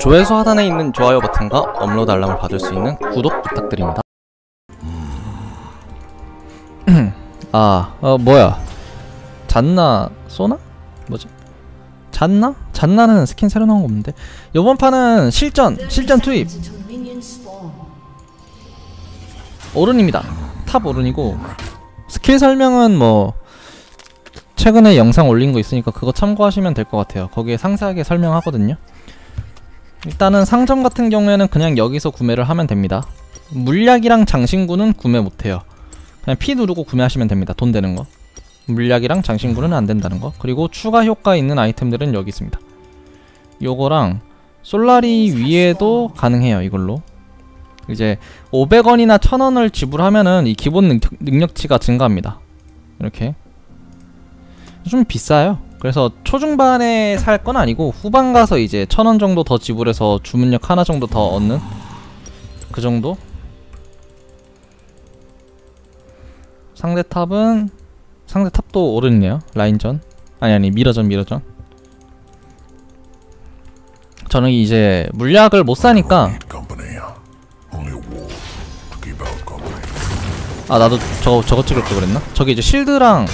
조회수 하단에 있는 좋아요 버튼과 업로드 알람을 받을 수 있는 구독 부탁드립니다. 아, 어 뭐야? 잔나 쏘나? 뭐지? 잔나? 잔나는 스킨 새로 나온 거 없는데. 이번 판은 실전, 실전 투입 오른입니다. 탑 오른이고 스킬 설명은 뭐 최근에 영상 올린 거 있으니까 그거 참고하시면 될 것 같아요. 거기에 상세하게 설명하거든요. 일단은 상점 같은 경우에는 그냥 여기서 구매를 하면 됩니다. 물약이랑 장신구는 구매 못해요. 그냥 P 누르고 구매하시면 됩니다. 돈 되는 거. 물약이랑 장신구는 안 된다는 거. 그리고 추가 효과 있는 아이템들은 여기 있습니다. 요거랑 솔라리 위에도 가능해요. 이걸로. 이제 500원이나 1000원을 지불하면은 이 기본 능력, 능력치가 증가합니다. 이렇게. 좀 비싸요. 그래서 초중반에 살 건 아니고 후반 가서 이제 1000원 정도 더 지불해서 주문력 하나 정도 더 얻는 그 정도? 상대 탑은 상대 탑도 오른이네요. 라인전. 아니 아니 미러전 미러전. 저는 이제 물약을 못 사니까. 아 나도 저거 저거 찍을 걸 그랬나? 저게 이제 실드랑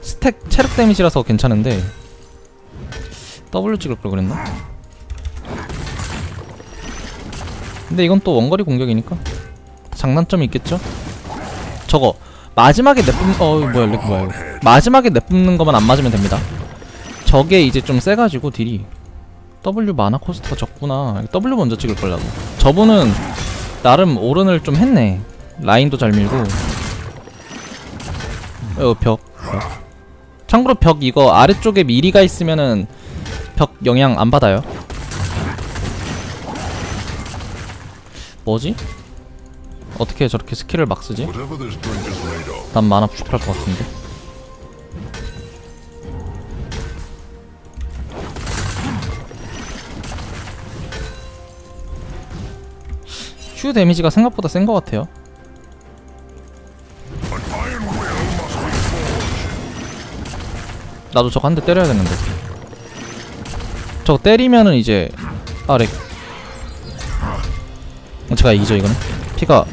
스택 체력 데미지라서 괜찮은데 W 찍을 걸 그랬나? 근데 이건 또 원거리 공격이니까 장단점이 있겠죠? 저거 마지막에 내뿜 어 뭐야 이거 뭐야 이거 마지막에 내뿜는 것만 안 맞으면 됩니다. 저게 이제 좀 세가지고 딜이 W 마나 코스트가 적구나 W 먼저 찍을 걸라고 저분은 나름 오른을 좀 했네 라인도 잘 밀고 어, 벽. 벽. 참고로 벽 이거 아래쪽에 미리가 있으면은 벽 영향 안 받아요. 뭐지? 어떻게 저렇게 스킬을 막 쓰지? 난 만화 부족할 것 같은데. Q 데미지가 생각보다 센 것 같아요. 나도 저거 한 대 때려야 되는데. 저거 때리면은 이제 아렉. 어, 제가 이기죠 이거는. 피가.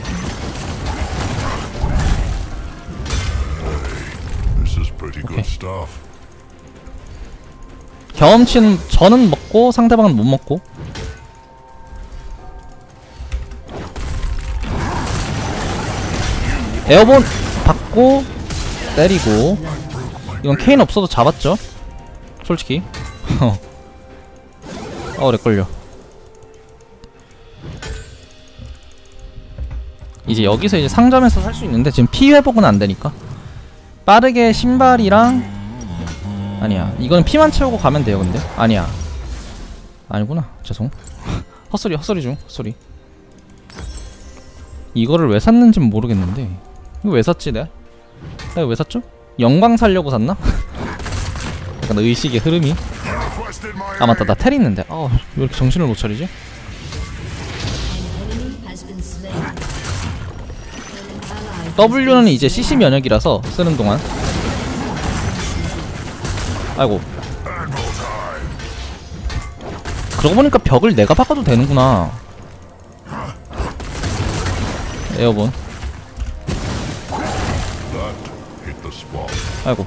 경험치는 저는 먹고 상대방은 못 먹고. 에어본 받고 때리고 이건 케인 없어도 잡았죠? 솔직히. 어. 렉걸려. 이제 여기서 이제 상점에서 살 수 있는데 지금 피 회복은 안 되니까. 빠르게 신발이랑 아니야. 이건 피만 채우고 가면 돼요 근데. 아니야. 아니구나. 죄송. 헛소리 헛소리 중. 헛소리. 이거를 왜 샀는지 는 모르겠는데. 이거 왜 샀지 내가? 내가 왜 샀죠? 영광 살려고 샀나? 약간 의식의 흐름이? 아 맞다. 나 텔 있는데. 아왜 이렇게 정신을 못 차리지? W는 이제 CC 면역이라서 쓰는 동안. 아이고. 그러고 보니까 벽을 내가 바꿔도 되는구나. 에어본 아이고.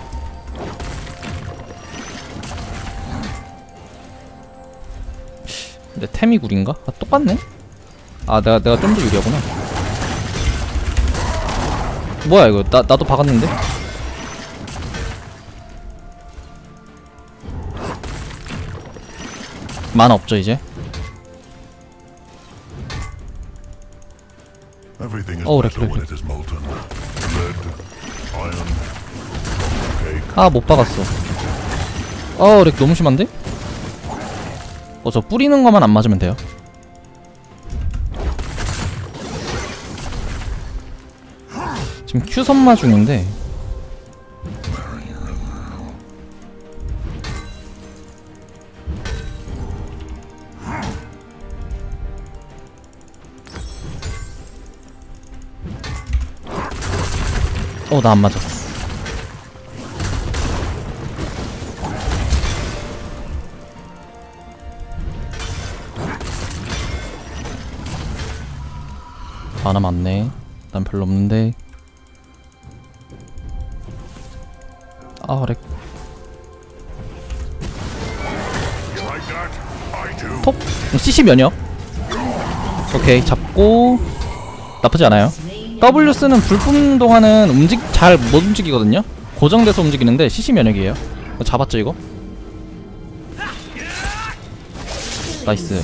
근데 템이 구린가? 아 똑같네? 아 내가 내가 좀 더 유리하구나. 뭐야 이거? 나, 나도 박았는데? 만 없죠 이제? When right, it 아 못 박았어. 어렉 너무 심한데? 어 저 뿌리는 것만 안 맞으면 돼요? 지금 Q 선마 중인데. 어 나 안 맞았어 하나 많네. 난 별로 없는데. 아 렉. 톡 CC 면역 오케이 잡고. 나쁘지 않아요. W 쓰는 불 뿜는 동안은 움직 잘 못 움직이거든요. 고정돼서 움직이는데 CC 면역이에요. 잡았죠 이거? 나이스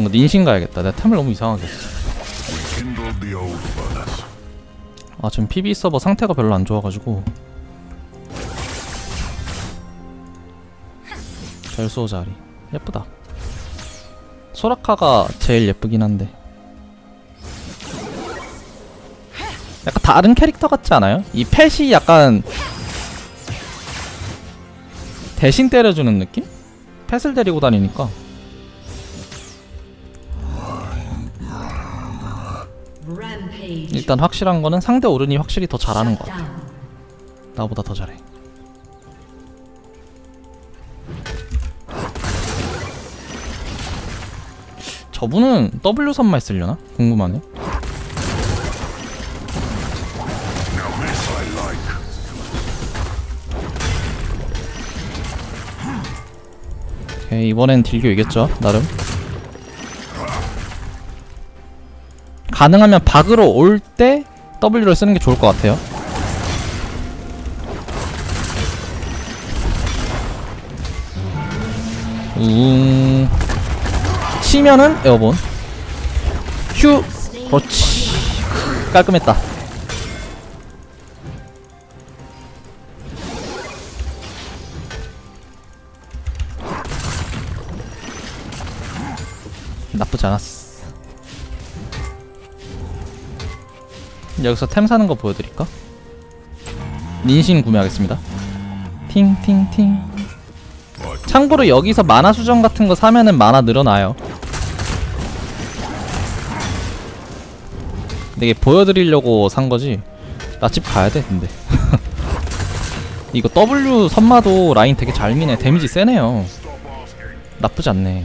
뭔가 닌신 가야겠다 내가 템을 너무 이상하게 했어. 아 지금 PB 서버 상태가 별로 안 좋아가지고 별수호 자리 예쁘다 소라카가 제일 예쁘긴 한데 약간 다른 캐릭터 같지 않아요? 이 펫이 약간 대신 때려주는 느낌? 펫을 데리고 다니니까 일단 확실한 거는 상대 오른이 확실히 더 잘하는 것 같아. 나보다 더 잘해. 저분은 W 선만 쓰려나? 궁금하네. 오케이, 이번엔 딜교 이겼죠, 나름. 가능하면 박으로 올 때 W를 쓰는 게 좋을 것 같아요. 웅. 치면은 에어본. 휴. 그렇지. 깔끔했다. 나쁘지 않았어. 여기서 템 사는 거 보여드릴까? 닌신 구매하겠습니다. 팅팅팅. 참고로 여기서 만화 수정 같은 거 사면은 만화 늘어나요. 이게 보여드리려고 산 거지. 나 집 가야 돼, 근데. 이거 W 선마도 라인 되게 잘 미네. 데미지 세네요. 나쁘지 않네.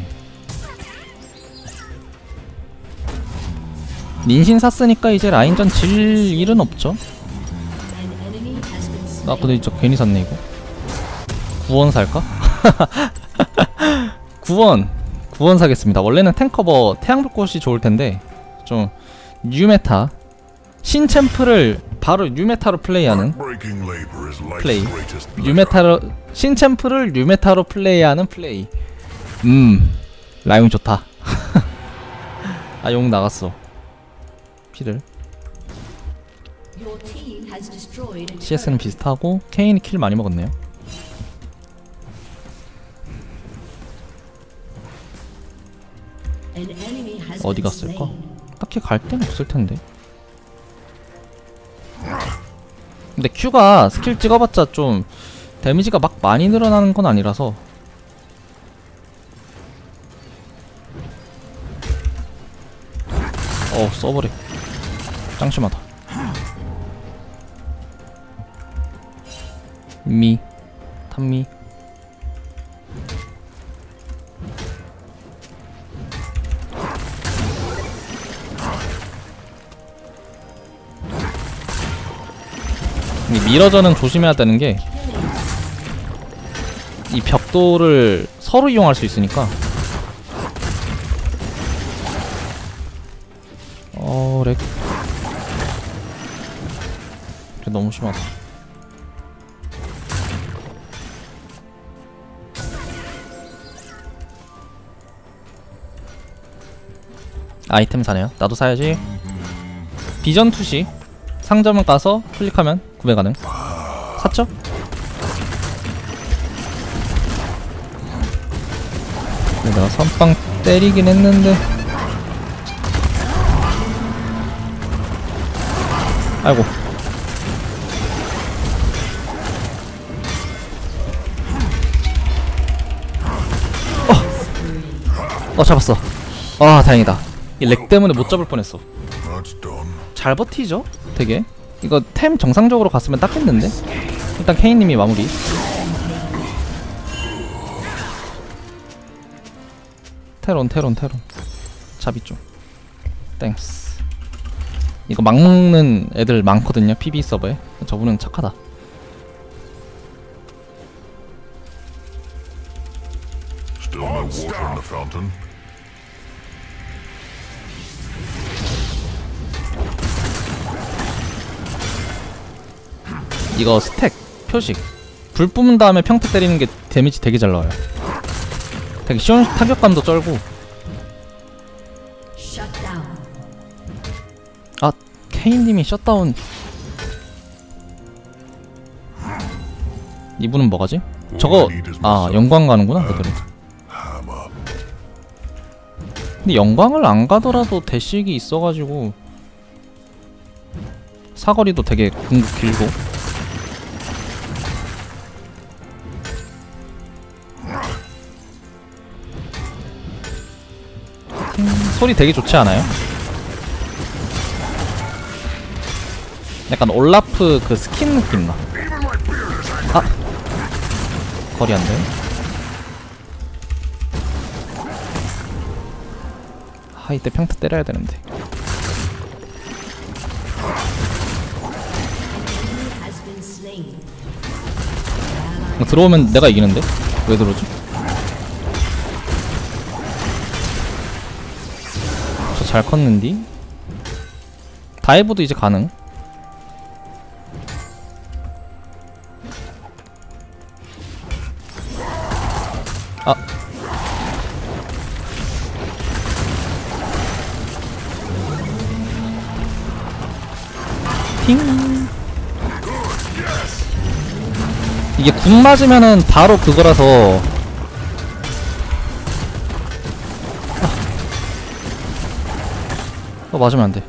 닌신 샀으니까 이제 라인전 질 일은 없죠. 나 근데 진짜 괜히 샀네 이거. 9원 살까? 9원 9원 사겠습니다. 원래는 탱커버 태양불꽃이 좋을 텐데 좀 뉴메타 신챔프를 바로 뉴메타로 플레이하는 pleasure. 뉴메타로 신챔프를 뉴메타로 플레이하는 플레이. 음 라용 좋다. 아 용 나갔어. 피를 CS는 비슷하고 케인이 킬 많이 먹었네요. 어디 갔을까? 딱히 갈 데는 없을 텐데. 근데 Q가 스킬 찍어봤자 좀 데미지가 막 많이 늘어나는 건 아니라서 어 써버려 짱심하다. 미 탐미. 이 미러전은 조심해야 되는 게 이 벽돌을 서로 이용할 수 있으니까 심하다. 아이템 사네요. 나도 사야지. 비전 투시 상점을 가서 클릭하면 구매 가능. 샀죠? 내가 선빵 때리긴 했는데 아이고 어! 어 잡았어 아 다행이다 이 렉 때문에 못 잡을 뻔했어. 잘 버티죠? 되게 이거 템 정상적으로 갔으면 땄겠는데? 일단 케인님이 마무리 테론 테론 테론 잡이 좀 땡스 이거 막 먹는 애들 많거든요 PB 서버에 저분은 착하다 Still no water in the fountain. 이거 스택 표식 불 뿜은 다음에 평타 때리는 게 데미지 되게 잘 나와요 되게 시원 타격감도 쩔고. 아 케인님이 셧다운 이분은 뭐가지? 저거 아 영광 가는구나 Hammer. 근데 영광을 안 가더라도 대식이 있어가지고 사거리도 되게 궁극 길고 소리 되게 좋지 않아요? 약간 올라프 그 스킨 느낌 나. 아 거리 안 돼. 아 이때 평타 때려야 되는데. 들어오면 내가 이기는데? 왜 들어오지? 잘 컸는디? 다이브도 이제 가능. 아. 팅 이게 궁 맞으면은 바로 그거라서 아. 어 맞으면 안돼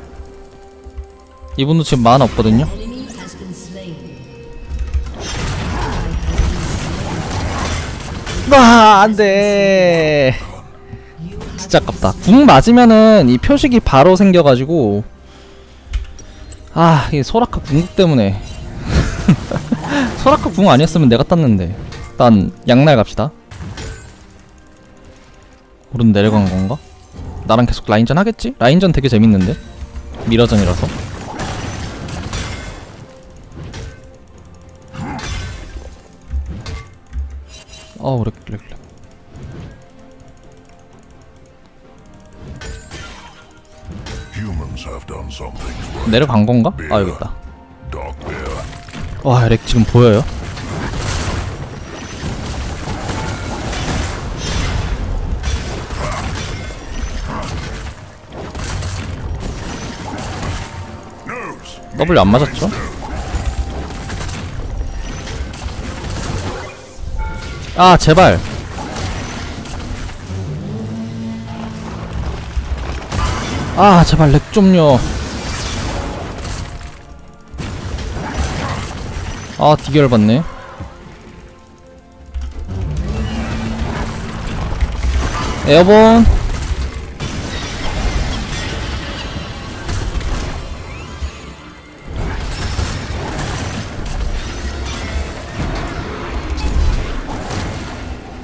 이분도 지금 만화 없거든요. 와 안돼 You have 진짜 아깝다 궁 맞으면은 이 표식이 바로 생겨가지고 아 이게 소라카 궁극 때문에 소라카 궁 아니었으면 내가 땄는데 일단 양날 갑시다 오른 내려간 건가? 나랑 계속 라인전 하겠지? 라인전 되게 재밌는데 미러전이라서 어우 렉 렉, 렉. Humans have done some things right. 내려간 건가? 아 bear. 와렉 지금 보여요? W 안 맞았죠? 아 제발. 아 제발 렉 좀요. 아 디결 받네. 에어본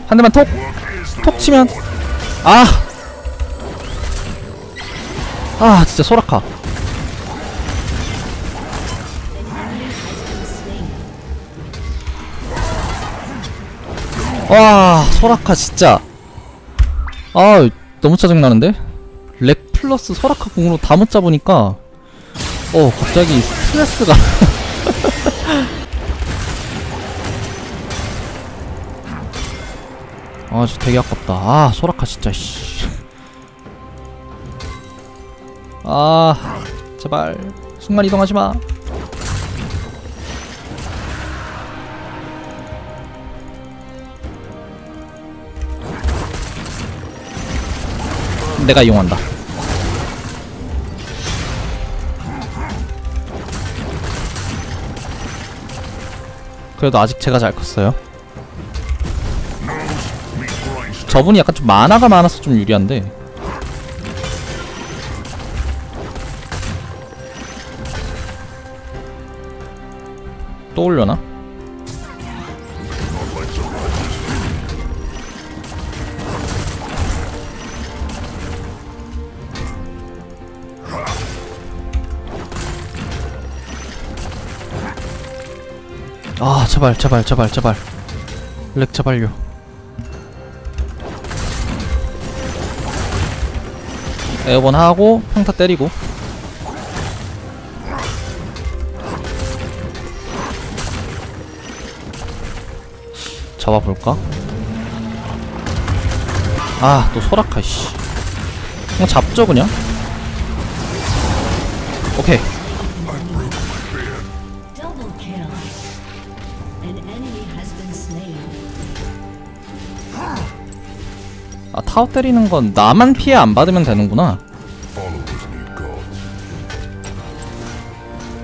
한 대만 톡! 톡 치면 아! 아 진짜 소라카 와 소라카 진짜 아 너무 짜증나는데? 렉 플러스 소라카 궁으로 다 못 잡으니까 어 갑자기 스트레스가 아, 저 되게 아깝다. 아, 소라카 진짜 씨. 아, 제발 순간 이동하지 마. 내가 이용한다. 그래도 아직 제가 잘 컸어요. 저분이 약간 좀 만화가 많아서 좀 유리한데. 또 올려나? 아 제발 제발 제발 제발. 렉 제발요. 에어본 하고 평타 때리고. 잡아볼까? 아 또 소라카 씨. 그냥 잡죠 그냥? 오케이 타워 때리는 건 나만 피해 안 받으면 되는구나.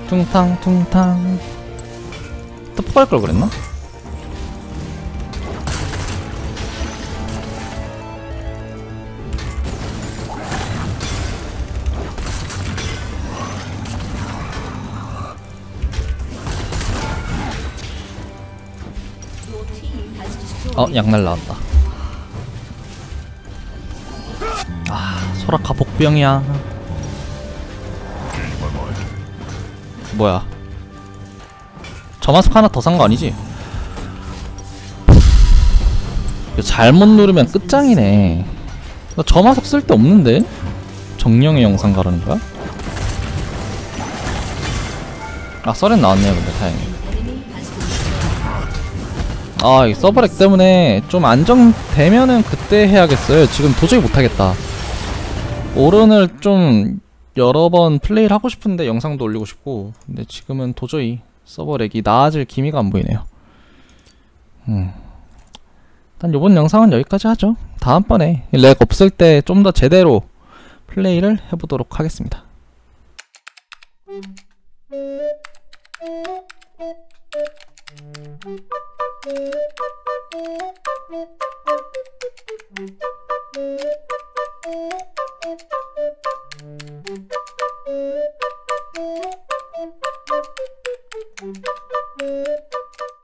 퉁탕 퉁탕 또 포갈 걸 그랬나? 어 양날 나왔다 소라카 복병이야. 뭐야 저 마스크 하나 더 산 거 아니지? 잘못 누르면 끝장이네 나 저마석 쓸데 없는데? 정령의 영상 가르는 거야? 아 썰엔 나왔네요 근데 다행히 Enemy has been slain. 아, 이 서버렉 때문에 좀 안정되면은 그때 해야겠어요. 지금 도저히 못하겠다. 오른을 좀 여러 번 플레이를 하고 싶은데 영상도 올리고 싶고, 근데 지금은 도저히 서버 렉이 나아질 기미가 안 보이네요. 음. 일단 요번 영상은 여기까지 하죠. 다음번에 렉 없을 때 좀 더 제대로 플레이를 해보도록 하겠습니다. Thank you. Thank you.